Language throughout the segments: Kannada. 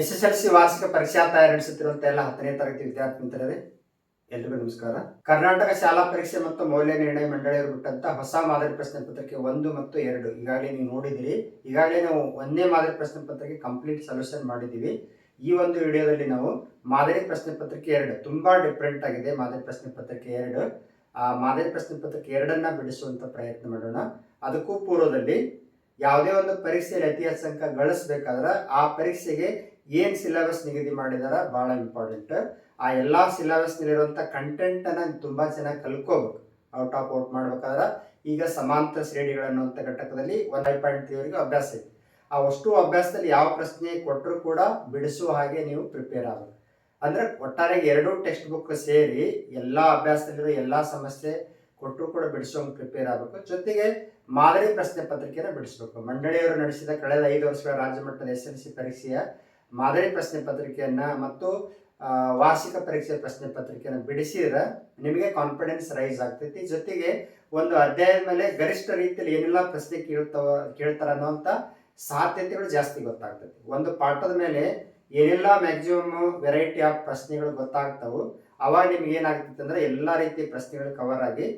ಎಸ್ ಎಸ್ ಎಲ್ ಸಿ ವಾರ್ಷಿಕ ಪರೀಕ್ಷಾ ತಯಾರಿ ನಡೆಸುತ್ತಿರುವಂತಹ ಎಲ್ಲ ಹತ್ತನೇ ತರಗತಿ ವಿದ್ಯಾರ್ಥಿ ಮಿತ್ರರೇ ಎಲ್ರಿಗೂ ನಮಸ್ಕಾರ. ಕರ್ನಾಟಕ ಶಾಲಾ ಪರೀಕ್ಷೆ ಮತ್ತು ಮೌಲ್ಯ ನಿರ್ಣಯ ಮಂಡಳಿಯವರು ಬಿಟ್ಟಂತ ಹೊಸ ಮಾದರಿ ಪ್ರಶ್ನೆ ಪತ್ರಿಕೆ ಒಂದು ಮತ್ತು ಎರಡು. ಈಗಾಗಲೇ ನೀವು ನೋಡಿದಿರಿ. ಈಗಾಗಲೇ ನಾವು ಒಂದನೇ ಮಾದರಿ ಪ್ರಶ್ನೆ ಪತ್ರಿಕೆ ಕಂಪ್ಲೀಟ್ ಸೊಲ್ಯೂಷನ್ ಮಾಡಿದ್ದೀವಿ. ಈ ಒಂದು ವಿಡಿಯೋದಲ್ಲಿ ನಾವು ಮಾದರಿ ಪ್ರಶ್ನೆ ಪತ್ರಿಕೆ ಎರಡು. ತುಂಬಾ ಡಿಫ್ರೆಂಟ್ ಆಗಿದೆ ಮಾದರಿ ಪ್ರಶ್ನೆ ಪತ್ರಿಕೆ ಎರಡು. ಆ ಮಾದರಿ ಪ್ರಶ್ನೆ ಪತ್ರಿಕೆ ಎರಡನ್ನ ಬಿಡಿಸುವಂತ ಪ್ರಯತ್ನ ಮಾಡೋಣ. ಅದಕ್ಕೂ ಪೂರ್ವದಲ್ಲಿ ಯಾವುದೇ ಒಂದು ಪರೀಕ್ಷೆಯಲ್ಲಿ ಅತಿ ಹೆಚ್ಚು ಅಂಕ ಗಳಿಸ್ಬೇಕಾದ್ರೆ ಆ ಪರೀಕ್ಷೆಗೆ ಏನ್ ಸಿಲೆಬಸ್ ನಿಗದಿ ಮಾಡಿದಾರ ಬಹಳ ಇಂಪಾರ್ಟೆಂಟ್ ಆ ಎಲ್ಲಾ ಕಂಟೆಂಟ್ ಅನ್ನ ತುಂಬಾ ಚೆನ್ನಾಗಿ ಕಲ್ಕೋಬೇಕು ಔಟ್ ಆಫ್ ಔಟ್ ಮಾಡ್ಬೇಕಾದ್ರೆ ಈಗ ಸಮಾಂತರ ಶ್ರೇಣಿಗಳು ಅಂತ ಘಟಕದಲ್ಲಿ ಒನ್ ಫೈವ್ ಪಾಯಿಂಟ್ ತ್ರೀವರೆಗೂ ಅಭ್ಯಾಸ ಇದೆ ಆ ಅಷ್ಟು ಅಭ್ಯಾಸದಲ್ಲಿ ಯಾವ ಪ್ರಶ್ನೆ ಕೊಟ್ಟರು ಕೂಡ ಬಿಡಿಸುವ ಹಾಗೆ ನೀವು ಪ್ರಿಪೇರ್ ಆಗಬೇಕು. ಅಂದ್ರೆ ಒಟ್ಟಾರೆ ಎರಡು ಟೆಕ್ಸ್ಟ್ ಬುಕ್ ಸೇರಿ ಎಲ್ಲಾ ಅಭ್ಯಾಸದಲ್ಲಿರೋ ಎಲ್ಲಾ ಸಮಸ್ಯೆ ಕೊಟ್ಟರು ಕೂಡ ಬಿಡಿಸುವಂಗೆ ಪ್ರಿಪೇರ್ ಆಗಬೇಕು. ಜೊತೆಗೆ ಮಾದರಿ ಪ್ರಶ್ನೆ ಪತ್ರಿಕೆಯನ್ನು ಬಿಡಿಸಬೇಕು. ಮಂಡಳಿಯವರು ನಡೆಸಿದ ಕಳೆದ ಐದು ವರ್ಷಗಳ ರಾಜ್ಯ ಮಟ್ಟದ ಎಸ್ ಎಲ್ ಸಿ ಪರೀಕ್ಷೆಯ ಮಾದರಿ ಪ್ರಶ್ನೆ ಪತ್ರಿಕೆಯನ್ನು ಮತ್ತು ವಾರ್ಷಿಕ ಪರೀಕ್ಷೆ ಪ್ರಶ್ನೆ ಪತ್ರಿಕೆಯನ್ನು ಬಿಡಿಸಿದ್ರೆ ನಿಮಗೆ ಕಾನ್ಫಿಡೆನ್ಸ್ ರೈಸ್ ಆಗ್ತೈತಿ. ಜೊತೆಗೆ ಒಂದು ಅಧ್ಯಾಯದ ಮೇಲೆ ಗರಿಷ್ಠ ರೀತಿಯಲ್ಲಿ ಏನೆಲ್ಲ ಪ್ರಶ್ನೆ ಕೇಳ್ತಾವ, ಕೇಳ್ತಾರ ಅನ್ನೋಂಥ ಸಾಧ್ಯತೆಗಳು ಜಾಸ್ತಿ ಗೊತ್ತಾಗ್ತೈತಿ. ಒಂದು ಪಾಠದ ಮೇಲೆ ಏನೆಲ್ಲ ಮ್ಯಾಕ್ಸಿಮಮ್ ವೆರೈಟಿ ಆಫ್ ಪ್ರಶ್ನೆಗಳು ಗೊತ್ತಾಗ್ತಾವು, ಅವಾಗ ನಿಮ್ಗೆ ಏನಾಗ್ತೈತೆ ಅಂದ್ರೆ ಎಲ್ಲ ರೀತಿಯ ಪ್ರಶ್ನೆಗಳು ಕವರ್ ಆಗಿ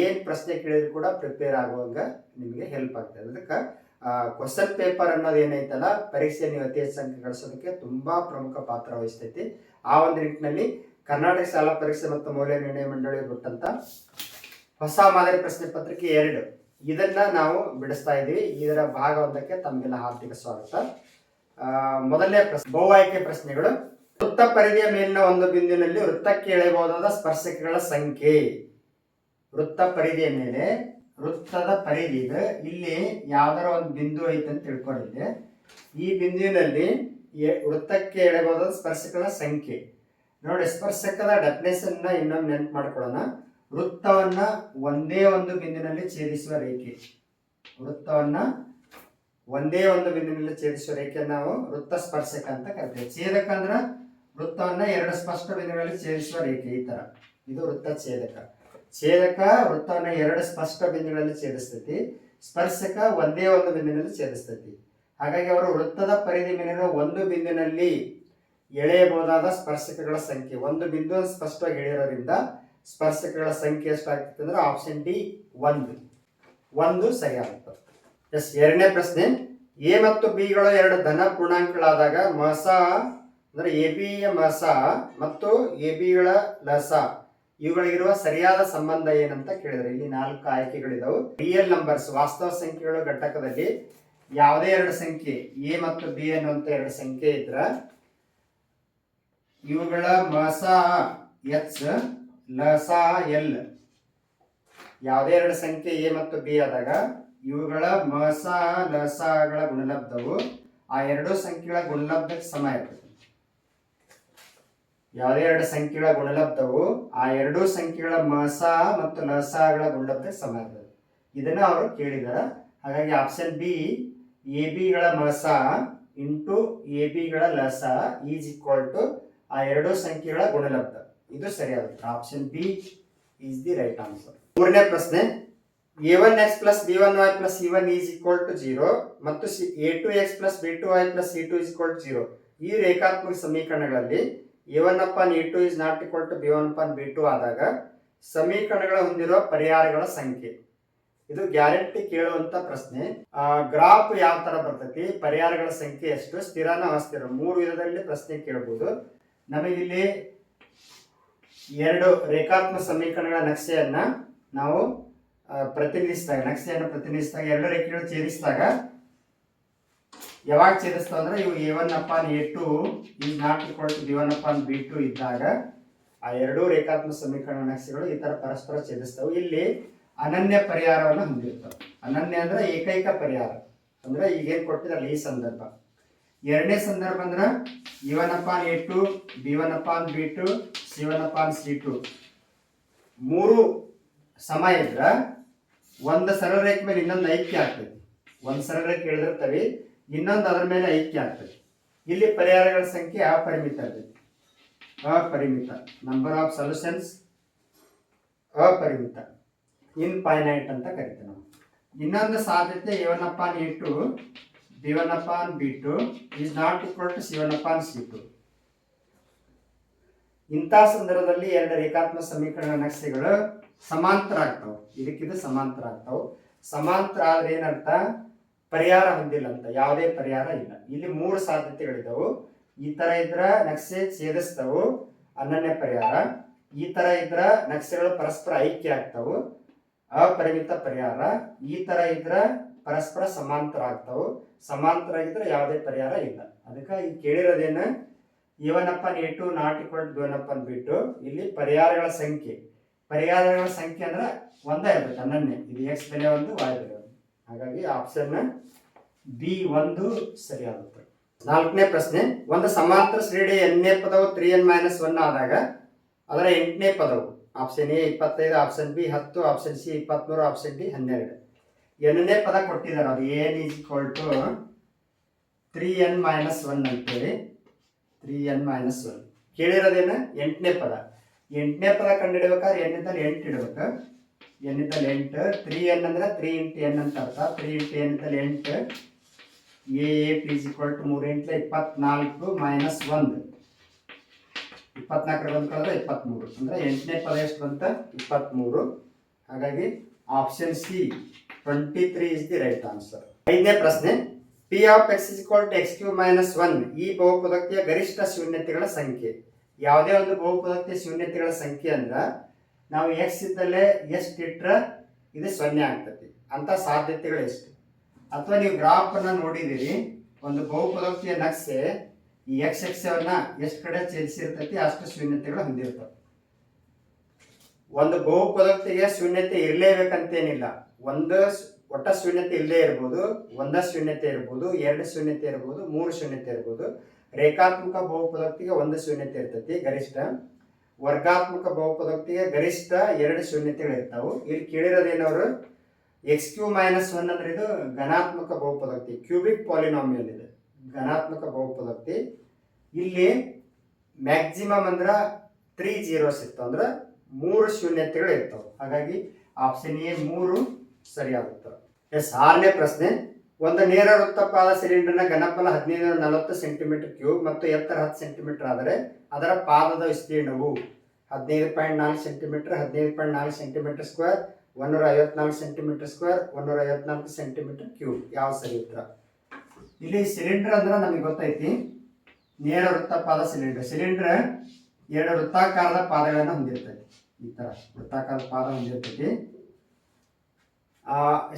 ಏನ್ ಪ್ರಶ್ನೆ ಕೇಳಿದ್ರು ಕೂಡ ಪ್ರಿಪೇರ್ ಆಗುವಾಗ ನಿಮಗೆ ಹೆಲ್ಪ್ ಆಗ್ತದೆ ಅದಕ್ಕೆ ಕ್ವಶನ್ ಪೇಪರ್ ಅನ್ನೋದು ಏನೈತಲ್ಲ, ಪರೀಕ್ಷೆ ನೀವು ಅತಿ ಹೆಚ್ಚು ಸಂಖ್ಯೆ ಗಳಿಸೋದಕ್ಕೆ ತುಂಬಾ ಪ್ರಮುಖ ಪಾತ್ರ ವಹಿಸ್ತೈತಿ. ಆ ಒಂದು ನಿಟ್ಟಿನಲ್ಲಿ ಕರ್ನಾಟಕ ಶಾಲಾ ಪರೀಕ್ಷೆ ಮತ್ತು ಮೌಲ್ಯ ನಿರ್ಣಯ ಮಂಡಳಿ ಕೊಟ್ಟಂತ ಹೊಸ ಮಾದರಿ ಪ್ರಶ್ನೆ ಪತ್ರಿಕೆ ಎರಡು. ಇದನ್ನ ನಾವು ಬಿಡಿಸ್ತಾ ಇದ್ದೀವಿ ಇದರ ಭಾಗ ಒಂದಕ್ಕೆ ತಮಗೆಲ್ಲ ಹಾರ್ದಿಕ ಸ್ವಾಗತ. ಮೊದಲನೇ ಪ್ರಶ್ನೆ, ಬಹು ಆಯ್ಕೆ ಪ್ರಶ್ನೆಗಳು. ವೃತ್ತ ಪರಿಧಿಯ ಮೇಲಿನ ಒಂದು ಬಿಂದುವಿನಲ್ಲಿ ವೃತ್ತಕ್ಕೆ ಎಳೆಯಬಹುದಾದ ಸ್ಪರ್ಶಕಗಳ ಸಂಖ್ಯೆ. ವೃತ್ತ ಪರಿಧಿಯ ಮೇಲೆ ವೃತ್ತದ ಪರಿಧಿ ಇದೆ. ಇಲ್ಲಿ ಯಾವ್ದಾರ ಒಂದು ಬಿಂದು ಐತೆ ಅಂತ ತಿಳ್ಕೊಂಡಿದ್ದೆ. ಈ ಬಿಂದುವಿನಲ್ಲಿ ವೃತ್ತಕ್ಕೆ ಎಳೆಯಬಹುದಾದ ಸ್ಪರ್ಶಕಗಳ ಸಂಖ್ಯೆ. ನೋಡಿ, ಸ್ಪರ್ಶಕದ ಡೆಫಿನೇಷನ್ನ ಇನ್ನೊಮ್ಮೆ ನೆನಪು ಮಾಡ್ಕೊಳ್ಳೋಣ. ವೃತ್ತವನ್ನ ಒಂದೇ ಒಂದು ಬಿಂದಿನಲ್ಲಿ ಛೇದಿಸುವ ರೇಖೆ. ವೃತ್ತವನ್ನ ಒಂದೇ ಒಂದು ಬಿಂದಿನಲ್ಲಿ ಛೇದಿಸುವ ರೇಖೆ ನಾವು ವೃತ್ತ ಸ್ಪರ್ಶಕ ಅಂತ ಕರಿತೇವೆ. ಛೇದಕ ಅಂದ್ರೆ ವೃತ್ತವನ್ನ ಎರಡು ಸ್ಪಷ್ಟ ಬಿಂದುಗಳಲ್ಲಿ ಛೇದಿಸುವ ರೇಖೆ ಈ ತರ. ಇದು ವೃತ್ತ ಛೇದಕ. ಛೇದಕ ವೃತ್ತವನ್ನು ಎರಡು ಸ್ಪಷ್ಟ ಬಿಂದುಗಳಲ್ಲಿ ಛೇದಿಸ್ತೈತಿ, ಸ್ಪರ್ಶಕ ಒಂದೇ ಒಂದು ಬಿಂದುವಿನಲ್ಲಿ ಛೇದಿಸ್ತೈತಿ. ಹಾಗಾಗಿ ಅವರು ವೃತ್ತದ ಪರಿಧಿ ಮೇಲಿನ ಒಂದು ಬಿಂದುವಿನಲ್ಲಿ ಎಳೆಯಬಹುದಾದ ಸ್ಪರ್ಶಕಗಳ ಸಂಖ್ಯೆ. ಒಂದು ಬಿಂದು ಸ್ಪಷ್ಟವಾಗಿ ಎಳೆಯೋದ್ರಿಂದ ಸ್ಪರ್ಶಕಗಳ ಸಂಖ್ಯೆ ಎಷ್ಟಾಗ್ತದೆ ಅಂದ್ರೆ ಆಪ್ಷನ್ ಡಿ ಒಂದು. ಒಂದು ಸರಿಯಾಗುತ್ತೆ. ಎಸ್ ಎರಡನೇ ಪ್ರಶ್ನೆ. ಎ ಮತ್ತು ಬಿ ಗಳು ಎರಡು ಧನ ಪೂರ್ಣಾಂಕಗಳಾದಾಗ ಮಸ ಅಂದ್ರೆ ಎ ಯ ಮಸ ಮತ್ತು ಎ ಬಿಗಳ ಲಸ. ಇವುಗಳಿಗಿರುವ ಸರಿಯಾದ ಸಂಬಂಧ ಏನಂತ ಕೇಳಿದ್ರೆ ಇಲ್ಲಿ ನಾಲ್ಕು ಆಯ್ಕೆಗಳಿದಾವು. ರಿಯಲ್ ನಂಬರ್ಸ್ ವಾಸ್ತವ ಸಂಖ್ಯೆಗಳ ಘಟಕದಲ್ಲಿ ಯಾವುದೇ ಎರಡು ಸಂಖ್ಯೆ ಎ ಮತ್ತು ಬಿ ಅನ್ನುವಂತ ಎರಡು ಸಂಖ್ಯೆ ಇದ್ರ ಇವುಗಳ ಮಸ, ಎಚ್, ಲಸ, ಎಲ್ ಯಾವುದೇ ಎರಡು ಸಂಖ್ಯೆ ಎ ಮತ್ತು ಬಿ ಆದಾಗ ಇವುಗಳ ಮಸ, ಲಸಗಳ ಗುಣಲಬ್ಧವು ಆ ಎರಡು ಸಂಖ್ಯೆಗಳ ಗುಣಲಬ್ಧಕ್ಕೆ ಸಮ ಇರ್ತದೆ. ಯಾವುದೇ ಎರಡು ಸಂಖ್ಯೆಗಳ ಗುಣಲಬ್ಧವು ಆ ಎರಡು ಸಂಖ್ಯೆಗಳ ಮಸ ಮತ್ತು ಲಸಗಳ ಗುಣಲಬ್ಧಕ್ಕೆ ಸಮ ಇರ್ತದೆ. ಇದನ್ನ ಅವರು ಕೇಳಿದ್ದಾರೆ ಹಾಗಾಗಿ ಆಪ್ಷನ್ ಬಿ ಎ ಬಿಗಳ ಮಸ ಇಂಟು ಎ ಬಿಗಳ ಲಸ ಈಸ್ ಈಕ್ವಲ್ ಟು ಆ ಎರಡು ಸಂಖ್ಯೆಗಳ ಗುಣಲಬ್ಧ. ಇದು ಸರಿಯಾದ option B is the right answer ಮೂರನೇ ಪ್ರಶ್ನೆ a one x plus b one y plus c one is equal to zero ಮತ್ತು a two x plus b two y plus c two is equal to zero ಈ ರೇಖಾತ್ಮಕ ಸಮೀಕರಣಗಳಲ್ಲಿ a one e two is not equal to b one b two ಆದಾಗ ಸಮೀಕರಣಗಳ ಹೊಂದಿರುವ ಪರಿಹಾರಗಳ ಸಂಖ್ಯೆ. ಇದು ಗ್ಯಾರಂಟಿ ಕೇಳುವಂತ ಪ್ರಶ್ನೆ. ಆ, ಗ್ರಾಫ್ ಯಾವ ತರ ಬರ್ತೈತಿ? ಪರಿಹಾರಗಳ ಸಂಖ್ಯೆ ಎಷ್ಟು? ಸ್ಥಿರನ ಅಸ್ಥಿರ? ಮೂರು ವಿಧದಲ್ಲಿ ಪ್ರಶ್ನೆ ಕೇಳಬಹುದು ನಮಗಿಲ್ಲಿ ಎರಡು ರೇಖಾತ್ಮಕ ಸಮೀಕರಣಗಳ ನಕ್ಷೆಯನ್ನ ನಾವು ಪ್ರತಿನಿಧಿಸಿದಾಗ ನಕ್ಷೆಯನ್ನು ಪ್ರತಿನಿಧಿಸಿದಾಗ ಎರಡು ರೇಖೆಗಳು ಛೇದಿಸಿದಾಗ ಯಾವಾಗ ಛೇದಿಸ್ತು ಅಂದ್ರೆ ಇವು a one upon a two is not equal to b one upon b two ಇದ್ದಾಗ ಆ ಎರಡೂ ರೇಖಾತ್ಮಕ ಸಮೀಕರಣ ನಕ್ಷೆಗಳು ಈ ತರ ಪರಸ್ಪರ ಛೇದಿಸ್ತವೆ. ಇಲ್ಲಿ ಅನನ್ಯ ಪರಿಹಾರವನ್ನು ಹೊಂದಿರ್ತವೆ ಅನನ್ಯ ಅಂದ್ರೆ ಏಕೈಕ ಪರಿಹಾರ. ಅಂದ್ರೆ ಈಗೇನ್ ಕೊಟ್ಟಿದ್ರಲ್ಲ ಈ ಸಂದರ್ಭ. ಎರಡನೇ ಸಂದರ್ಭ ಅಂದ್ರೆ e one upon a two b one upon b two c one upon c two ಮೂರು ಸಮ ಇದ್ರ ಒಂದು ಸರಳ ರೇಖೆ ಮೇಲೆ ಇನ್ನೊಂದು ಐಕ್ಯ ಆಗ್ತದೆ. ಒಂದು ಸರಳ ರೇಖೆ ಎಳೆದಿರ್ತವೆ ಇನ್ನೊಂದು ಅದರ ಮೇಲೆ ಐಕ್ಯ ಆಗ್ತದೆ. ಇಲ್ಲಿ ಪರಿಹಾರಗಳ ಸಂಖ್ಯೆ ಅಪರಿಮಿತ ಇರ್ತದೆ ಅಪರಿಮಿತ. ನಂಬರ್ ಆಫ್ ಸೊಲ್ಯೂಷನ್ಸ್ ಅಪರಿಮಿತ. ಇನ್ಫೈನೈಟ್ ಅಂತ ಕರಿತೀವಿ ನಾವು. ಇನ್ನೊಂದು ಸಾಧ್ಯತೆ ಏನಪ್ಪ NEET b one upon b two is not equal to c one C to ಇಂಥ ಸಂದರ್ಭದಲ್ಲಿ ಎರಡು ರೇಖಾತ್ಮಕ ಸಮೀಕರಣ ನಕ್ಷೆಗಳು ಸಮಾಂತರ ಆಗ್ತಾವೆ ಇದಕ್ಕಿದು ಸಮಾಂತರ ಆಗ್ತಾವೆ. ಸಮಾಂತರ ಆದ್ರೆ ಏನರ್ಥ? ಪರಿಹಾರ ಹೊಂದಿಲ್ಲ ಅಂತ ಯಾವುದೇ ಪರಿಹಾರ ಇಲ್ಲ. ಇಲ್ಲಿ ಮೂರು ಸಾಧ್ಯತೆಗಳಿದ್ದವು. ಈ ತರ ಇದ್ರ ನಕ್ಷೆ ಛೇದಿಸ್ತವು ಅನನ್ಯ ಪರಿಹಾರ. ಈ ತರ ಇದ್ರ ನಕ್ಷೆಗಳು ಪರಸ್ಪರ ಐಕ್ಯ ಆಗ್ತವು, ಅಪರಿಮಿತ ಪರಿಹಾರ. ಈ ತರ ಇದ್ರ ಪರಸ್ಪರ ಸಮಾಂತರ ಆಗ್ತವು ಸಮಾಂತರ ಆಗಿದ್ರೆ ಯಾವುದೇ ಪರಿಹಾರ ಇಲ್ಲ. ಅದಕ್ಕೆ ಈ ಕೇಳಿರೋದೇನ, ಇವನಪ್ಪ ಎ ಟು ನಾಟ್ ಇಕ್ವಲ್ ಬಿಟ್ಟು ಇಲ್ಲಿ ಪರಿಹಾರಗಳ ಸಂಖ್ಯೆ. ಪರಿಹಾರಗಳ ಸಂಖ್ಯೆ ಅಂದ್ರೆ ಒಂದೇ ಇರ್ಬೇಕು, ಅನನ್ಯ. ಇದು ಎಕ್ಸ್ ಬೆಲೆ ಒಂದು ವಾಯ್ ಹಾಗಾಗಿ ಆಪ್ಷನ್ ಬಿ ಒಂದು ಸರಿಯಾಗುತ್ತೆ. ನಾಲ್ಕನೇ ಪ್ರಶ್ನೆ, ಒಂದು ಸಮಾಂತರ ಶ್ರೇಣಿ ಎನ್ನೇ ಪದವು ತ್ರೀ ಎನ್ ಮೈನಸ್ ಒನ್ ಆದಾಗ ಅದರ ಎಂಟನೇ ಪದವು ಆಪ್ಷನ್ ಎ ಇಪ್ಪತ್ತೈದು ಆಪ್ಷನ್ ಬಿ ಹತ್ತು ಆಪ್ಷನ್ ಸಿ ಇಪ್ಪತ್ತ್ಮೂರು ಆಪ್ಷನ್ ಡಿ ಹನ್ನೆರಡು. ಎರಡನೇ ಪದ ಕೊಟ್ಟಿದ್ದಾರೆ, ಅದು ಏನ್ is equal to three n minus one ಅಂತೇಳಿ. Three n minus one. ಕೇಳಿರೋದೇನು? ಎಂಟನೇ ಪದ. ಎಂಟನೇ ಪದ ಕಂಡುಹಿಡ್ಬೇಕಾದ್ರೆ ಎಣ್ಣಿದ್ದಲ್ಲಿ ಎಂಟು ಇಡ್ಬೇಕು. ಎಣ್ಣಿದ್ದಲ್ಲಿ ಎಂಟು ತ್ರೀ ಎನ್ ಅಂದ್ರೆ ತ್ರೀ ಇಂಟು ಎನ್ ಅಂತ ಅರ್ಥ. ತ್ರೀ ಇಂಟು ಎನ್ ಇದ್ದಲ್ಲಿ ಎಂಟು. A a p is equal to ಮೂರು ಎಂಟ್ಲೆ ಇಪ್ಪತ್ನಾಲ್ಕು ಮೈನಸ್ ಒಂದು. ಇಪ್ಪತ್ನಾಲ್ಕರ ಬಂದು ಕಳೆದ್ರೆ ಇಪ್ಪತ್ತ್ಮೂರು ಅಂದರೆ ಎಂಟನೇ ಪದ ಎಷ್ಟು ಬಂತ? ಇಪ್ಪತ್ತ್ಮೂರು ಹಾಗಾಗಿ option C twenty three is the right answer ಐದನೇ ಪ್ರಶ್ನೆ p of x is equal to x cube minus one ಈ ಬಹುಪದಕ್ತಿಯ ಗರಿಷ್ಠ ಶೂನ್ಯತೆಗಳ ಸಂಖ್ಯೆ. ಯಾವುದೇ ಒಂದು ಬಹುಪದಕ್ತಿಯ ಶೂನ್ಯತೆಗಳ ಸಂಖ್ಯೆ ಅಂದ್ರೆ ನಾವು ಎಕ್ಸ್ ಇದ್ದಲ್ಲೇ ಎಷ್ಟು ಇಟ್ರೆ ಇದು ಸೊನ್ನೆ ಆಗ್ತತಿ. ಅಂತ ಸಾಧ್ಯತೆಗಳು ಎಷ್ಟು? ಅಥವಾ ನೀವು ಗ್ರಾಫ್ ಅನ್ನ ನೋಡಿದಿರಿ ಒಂದು ಬಹುಪದೋಕ್ತಿಯ ನಕ್ಷೆ ಈ ಎಕ್ಸ್ ಎಕ್ಸವನ್ನು ಎಷ್ಟು ಕಡೆ ಛೇದಿಸಿರ್ತೈತಿ ಅಷ್ಟು ಶೂನ್ಯತೆಗಳು ಹೊಂದಿರ್ತವೆ. ಒಂದು ಬಹುಪದೋಕ್ತಿಗೆ ಶೂನ್ಯತೆ ಇರಲೇಬೇಕಂತೇನಿಲ್ಲ. ಒಂದು ಒಟ್ಟ ಶೂನ್ಯತೆ ಇಲ್ಲೇ ಇರ್ಬೋದು, ಒಂದ ಶೂನ್ಯತೆ ಇರ್ಬೋದು, ಎರಡು ಶೂನ್ಯತೆ ಇರ್ಬೋದು, ಮೂರು ಶೂನ್ಯತೆ ಇರ್ಬೋದು, ರೇಖಾತ್ಮಕ ಬಹುಪದೋಕ್ತಿಗೆ ಒಂದು ಶೂನ್ಯತೆ ಇರ್ತೈತಿ ಗರಿಷ್ಠ. ವರ್ಗಾತ್ಮಕ ಬಹುಪದೋಕ್ತಿಗೆ ಗರಿಷ್ಠ ಎರಡು ಶೂನ್ಯತೆಗಳು ಇರ್ತಾವು ಇಲ್ಲಿ ಕೇಳಿರೋದೇನವರು ಎಕ್ಸ್ ಕ್ಯೂ ಮೈನಸ್ ಒನ್ ಅಂದ್ರೆ ಇದು ಘನಾತ್ಮಕ ಬಹುಪದೋಕ್ತಿ ಕ್ಯೂಬಿಕ್ ಪಾಲಿನಾಮಿಯಲ್ ಇದೆ ಘನಾತ್ಮಕ ಬಹುಪದೋಕ್ತಿ. ಇಲ್ಲಿ ಮ್ಯಾಕ್ಸಿಮಮ್ ಅಂದ್ರ ತ್ರೀ ಜೀರೋಸ್ ಇತ್ತು ಅಂದ್ರೆ ಮೂರು ಶೂನ್ಯತೆಗಳು ಇರ್ತಾವೆ. ಹಾಗಾಗಿ ಆಪ್ಷನ್ ಎ ಮೂರು ಸರಿಯಾಗುತ್ತೆ. ಎಸ್, ಆರನೇ ಪ್ರಶ್ನೆ. ಒಂದು ನೇರ ವೃತ್ತಪಾದ ಸಿಲಿಂಡರ್ನ ಘನಫಲ ಹದಿನೈದು ನಲವತ್ತು ಸೆಂಟಿಮೀಟರ್ ಕ್ಯೂಬ್ ಮತ್ತು ಎತ್ತರ ಹತ್ತು ಸೆಂಟಿಮೀಟರ್ ಆದರೆ ಅದರ ಪಾದದ ವಿಸ್ತೀರ್ಣವು ಹದಿನೈದು ಪಾಯಿಂಟ್ ನಾಲ್ಕು ಸೆಂಟಿಮೀಟರ್, ಹದಿನೈದು ಪಾಯಿಂಟ್ ನಾಲ್ಕು ಸೆಂಟಿಮೀಟರ್ ಸ್ಕ್ವೇರ್, ಒಂದೂರ ಐವತ್ನಾಲ್ಕು ಸೆಂಟಿಮೀಟರ್ ಸ್ಕ್ವೇರ್, ಒಂದೂರ ಐವತ್ನಾಲ್ಕು ಸೆಂಟಿಮೀಟರ್ ಕ್ಯೂಬ್. ಯಾವ ಸರಿ ಉತ್ತರ ಇಲ್ಲಿ ಸಿಲಿಂಡರ್ ಅಂದ್ರೆ ನಮಗೆ ಗೊತ್ತೈತಿ, ನೇರ ವೃತ್ತಪಾದ ಸಿಲಿಂಡರ್. ಸಿಲಿಂಡರ್ ಎರಡು ವೃತ್ತಾಕಾರದ ಪಾದಗಳನ್ನು ಹೊಂದಿರ್ತೈತಿ. ಈ ತರ ವೃತ್ತಾಕಾರದ ಪಾದ ಹೊಂದಿರ್ತೈತಿ. ಆ,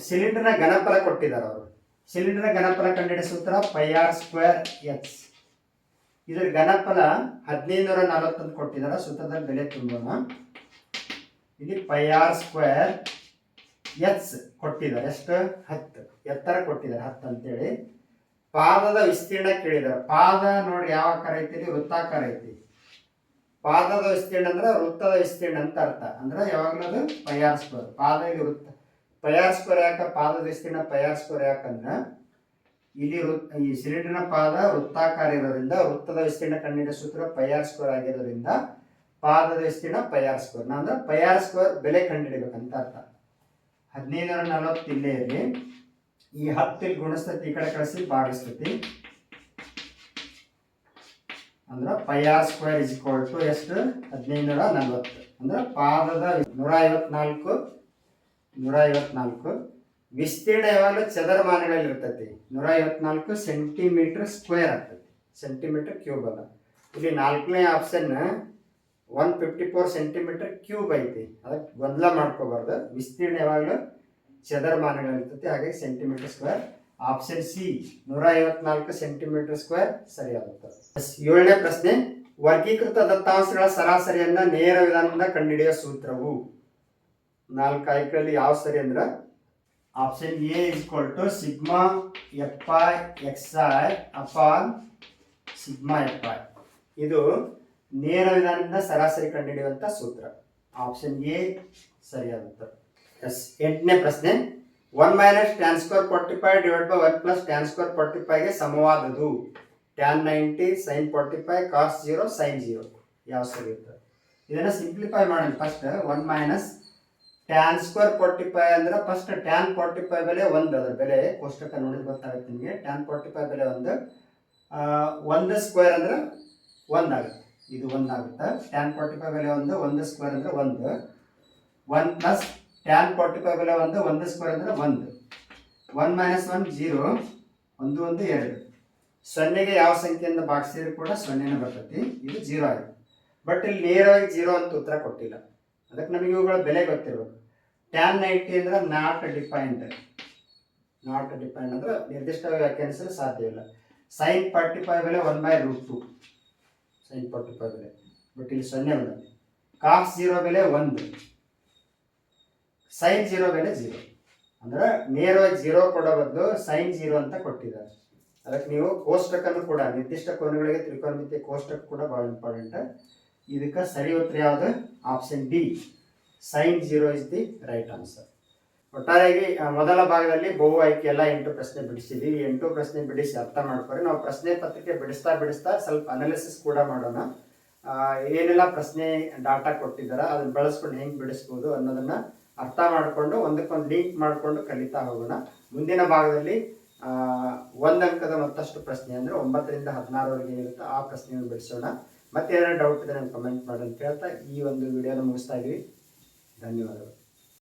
ಸಿಲಿಂಡರ್ನ ಘನಫಲ ಕೊಟ್ಟಿದ್ದಾರೆ ಅವರು. ಸಿಲಿಂಡರ್ನ ಘನಫಲ ಕಂಡುಹಿಡಿದ ಸೂತ್ರ ಪೈ ಆರ್ ಸ್ಕ್ವೇರ್ ಎಕ್ಸ್ ಇದರ ಘನಫಲ ಹದಿನೈದು ನೂರ ನಲವತ್ತೊಂದು ಕೊಟ್ಟಿದ್ದಾರೆ. ಸೂತ್ರದಲ್ಲಿ ಬೆಲೆ ತುಂಬೋಣ. ಇಲ್ಲಿ ಪೈ ಆರ್ ಸ್ಕ್ವೇರ್ ಎಚ್ ಕೊಟ್ಟಿದ್ದಾರೆ. ಎಷ್ಟು? ಹತ್ತು. ಎತ್ತರ ಕೊಟ್ಟಿದ್ದಾರೆ. ಹತ್ತು ಅಂತೇಳಿ. ಪಾದದ ವಿಸ್ತೀರ್ಣ ಕೇಳಿದ್ದಾರೆ. ಪಾದ ನೋಡಿ ಯಾವ ಆಕಾರ ಐತಿ ವೃತ್ತಾಕಾರ ಐತಿ. ಪಾದದ ವಿಸ್ತೀರ್ಣ ಅಂದ್ರೆ ವೃತ್ತದ ವಿಸ್ತೀರ್ಣ ಅಂತ ಅರ್ಥ. ಅಂದ್ರೆ ಯಾವಾಗಲೂ ಅದು ಪೈ ಆರ್ ಸ್ಕ್ವೇರ್ ಪಾದ ಇಲ್ಲಿ ವೃತ್ತ. ಪೈ ಆರ್ ಸ್ಕ್ವೇರ್ ಯಾಕ ಪಾದದ ವಿಸ್ತೀರ್ಣ ಪೈ ಆರ್ ಸ್ಕ್ವೇರ್ ಯಾಕಂದ್ರೆ ಇಲ್ಲಿ ಈ ಸಿಲಿಂಡರ್ನ ಪಾದ ವೃತ್ತಾಕಾರ ಇರೋದ್ರಿಂದ ವೃತ್ತದ ವಿಸ್ತೀರ್ಣ ಕಣ್ಣಿನ ಸೂತ್ರ ಪಯಾರ್ ಸ್ಕ್ವೇರ್ ಆಗಿರೋದ್ರಿಂದ ಪಾದದ ವಿಸ್ತೀರ್ಣ ಪಯಾರ್ ಸ್ಕ್ವೇರ್ ಅಂದ್ರೆ ಪಯಾರ್ ಬೆಲೆ ಕಂಡುಹಿಡಿಬೇಕಂತ ಅರ್ಥ. ಹದಿನೈದರ ನಲವತ್ತು ಇಲ್ಲೇ ಇರಲಿ ಈ ಹತ್ತು ಗುಣಸ್ತತಿ, ಈ ಕಡೆ ಕಳಿಸಿ ಭಾಗಿಸ್ತತಿ. ಅಂದ್ರೆ pi r square is equal to ಎಷ್ಟು? ಹದಿನೈದರ ನಲವತ್ತು. ಅಂದ್ರೆ ಪಾದದ ನೂರ ಐವತ್ನಾಲ್ಕು ನೂರ ಐವತ್ನಾಲ್ಕು ವಿಸ್ತೀರ್ಣ ಯಾವಾಗಲೂ ಚದರಮಾನಗಳಲ್ಲಿ ಇರ್ತೈತಿ. ನೂರ ಐವತ್ನಾಲ್ಕು ಸೆಂಟಿಮೀಟರ್ ಸ್ಕ್ವೇರ್ ಆಗ್ತೈತಿ. ಸೆಂಟಿಮೀಟರ್ ಕ್ಯೂಬ್ ಅಲ್ಲ. ಇಲ್ಲಿ ನಾಲ್ಕನೇ option one fifty four centimetre cube ಐತಿ. ಅದಕ್ಕೆ ಗೊಂದಲ ಮಾಡ್ಕೋಬಾರ್ದು. ವಿಸ್ತೀರ್ಣ ಯಾವಾಗಲೂ ಚದರಮಾನಗಳಿರ್ತೈತಿ ಹಾಗಾಗಿ ಸೆಂಟಿಮೀಟರ್ ಸ್ಕ್ವೇರ್. ಆಪ್ಷನ್ ಸಿ ನೂರ ಐವತ್ನಾಲ್ಕು ಸೆಂಟಿಮೀಟರ್ ಸ್ಕ್ವೇರ್ ಸರಿಯಾಗುತ್ತೆ. ಆಗುತ್ತೆ ಏಳನೇ ಪ್ರಶ್ನೆ, ವರ್ಗೀಕೃತ ದತ್ತಾಂಶಗಳ ಸರಾಸರಿಯನ್ನ ನೇರ ವಿಧಾನದಿಂದ ಕಂಡುಹಿಡಿಯುವ ಸೂತ್ರವು? ನಾಲ್ಕು ಆಯ್ಕೆಗಳಲ್ಲಿ ಯಾವ ಸರಿ ಅಂದ್ರೆ option A is equal to sigma f i x i upon sigma f i ಇದು ನೇರ ವಿಧಾನದಿಂದ ಸರಾಸರಿ ಕಂಡುಹಿಡಿಯುವಂತ ಸೂತ್ರ. ಆಪ್ಷನ್ ಎ ಸರಿಯಾಗುತ್ತೆ ಎಸ್, ಎಂಟನೇ ಪ್ರಶ್ನೆ. One minus tan square forty five divide by one plus tan square forty ಫೈವ್ಗೆ ಸಮವಾದದು tan ninety sine forty five cos zero sine zero ಯಾವ ಸರಿ ಇರ್ತದೆ ಇದನ್ನು ಸಿಂಪ್ಲಿಫೈ ಮಾಡೋಣ first one minus tan square forty five ಅಂದ್ರೆ ಫಸ್ಟ್ ಟ್ಯಾನ್ ಫೋರ್ಟಿ ಫೈವ್ ಬೆಲೆ ಒಂದು ಅದ್ರ ಬೆಲೆ, ಕೋಷ್ಟಕ ನೋಡಿದ್ರೆ ಗೊತ್ತಾಗುತ್ತೆ ನಿಮಗೆ. ಟ್ಯಾನ್ ಫೋರ್ಟಿ ಫೈವ್ ಬೆಲೆ ಒಂದು ಒಂದು ಸ್ಕ್ವೇರ್ ಅಂದ್ರೆ ಒಂದಾಗುತ್ತೆ ಇದು ಒಂದಾಗುತ್ತೆ ಟ್ಯಾನ್ ಫೋರ್ಟಿ ಫೈವ್ ಬೆಲೆ ಒಂದು ಒಂದು ಸ್ಕ್ವೇರ್ ಅಂದ್ರೆ ಒಂದು. One plus tan forty five ಬೆಲೆ ಒಂದು ಒಂದು ಸ್ಕ್ವೇರ್ ಅಂದ್ರೆ ಒಂದು. ಒನ್ ಮೈನಸ್ ಒನ್ ಜೀರೋ ಒಂದು ಒಂದು, ಎರಡು. ಸೊನ್ನೆಗೆ ಯಾವ ಸಂಖ್ಯೆಯಿಂದ ಭಾಗಿಸಿದ್ರು ಕೂಡ ಸೊನ್ನೆನೇ ಬರ್ತೈತಿ. ಇದು ಜೀರೋ ಆಗುತ್ತೆ ಬಟ್ ಇಲ್ಲಿ ನೇರವಾಗಿ ಜೀರೋ ಅಂತ ಉತ್ತರ ಕೊಟ್ಟಿಲ್ಲ. ಅದಕ್ಕೆ ನಮಗೆ ಇವುಗಳ ಬೆಲೆ ಗೊತ್ತಿರಬೇಕು. ಟ್ಯಾನ್ ನೈಂಟಿ ಅಂದ್ರೆ ನಾಟ್ ಡಿಫೈನ್ಡ್ ನಾಟ್ ಡಿಫೈನ್ಡ್ ಅಂದ್ರೆ ನಿರ್ದಿಷ್ಟವಾಗಿ ವ್ಯಾಖ್ಯಾನಿಸಲು ಸಾಧ್ಯವಿಲ್ಲ ಸೈನ್ ಫಾರ್ಟಿ ಫೈವ್ ಬೆಲೆ one by root two sine forty five ಬೆಲೆ. ಬಟ್ ಇಲ್ಲಿ ಸೊನ್ನೆ ಒಂದು ಕಾಸ್ ಜೀರೋ ಬೆಲೆ ಒಂದು. ಸೈನ್ ಜೀರೋ ಬೆಲೆ ಜೀರೋ ಅಂದ್ರೆ ನೇರವಾಗಿ ಜೀರೋ ಕೊಡೋ ಬದಲು ಸೈನ್ ಜೀರೋ ಅಂತ ಕೊಟ್ಟಿದ್ದಾರೆ. ಅದಕ್ಕೆ ನೀವು ಕೋಷ್ಟಕನ್ನು ಕೂಡ ನಿರ್ದಿಷ್ಟ ಕೋನಗಳಿಗೆ ತ್ರಿಕೋನಮಿತಿ ಕೋಷ್ಟಕ ಕೂಡ ಭಾಳ ಇಂಪಾರ್ಟೆಂಟ್ ಇದಕ್ಕೆ ಸರಿ ಉತ್ತರ ಯಾವುದು? Option D sine zero is the right answer ಒಟ್ಟಾರೆಯಾಗಿ ಮೊದಲ ಭಾಗದಲ್ಲಿ ಬಹು ಆಯ್ಕೆ ಎಲ್ಲ ಎಂಟು ಪ್ರಶ್ನೆ ಬಿಡಿಸಿದ್ವಿ. ಈ ಎಂಟು ಪ್ರಶ್ನೆ ಬಿಡಿಸಿ ಅರ್ಥ ಮಾಡ್ಕೊರಿ ನಾವು ಪ್ರಶ್ನೆ ಪತ್ರಿಕೆ ಬಿಡಿಸ್ತಾ ಬಿಡಿಸ್ತಾ ಸ್ವಲ್ಪ ಅನಾಲಿಸಿಸ್ ಕೂಡ ಮಾಡೋಣ. ಏನೆಲ್ಲ ಪ್ರಶ್ನೆ ಡಾಟಾ ಕೊಟ್ಟಿದ್ದಾರೆ, ಅದನ್ನ ಬಳಸ್ಕೊಂಡು ಹೆಂಗೆ ಬಿಡಿಸ್ಬೋದು ಅನ್ನೋದನ್ನ ಅರ್ಥ ಮಾಡಿಕೊಂಡು ಒಂದಕ್ಕೊಂದು ಲಿಂಕ್ ಮಾಡಿಕೊಂಡು ಕಲಿತಾ ಹೋಗೋಣ. ಮುಂದಿನ ಭಾಗದಲ್ಲಿ ಒಂದು ಅಂಕದ ಮತ್ತಷ್ಟು ಪ್ರಶ್ನೆ ಅಂದರೆ ಒಂಬತ್ತರಿಂದ ಹದಿನಾರವರೆಗೆ ಏನಿರುತ್ತೋ ಆ ಪ್ರಶ್ನೆಯನ್ನು ಬಿಡಿಸೋಣ. ಮತ್ತೆ ಏನಾದ್ರು ಡೌಟ್ ಇದ್ರೆ ನಾನು ಕಮೆಂಟ್ ಮಾಡಿ ಅಂತ ಹೇಳ್ತಾ ಈ ಒಂದು ವಿಡಿಯೋನ ಮುಗಿಸ್ತಾ ಇದ್ದೀವಿ ಧನ್ಯವಾದಗಳು.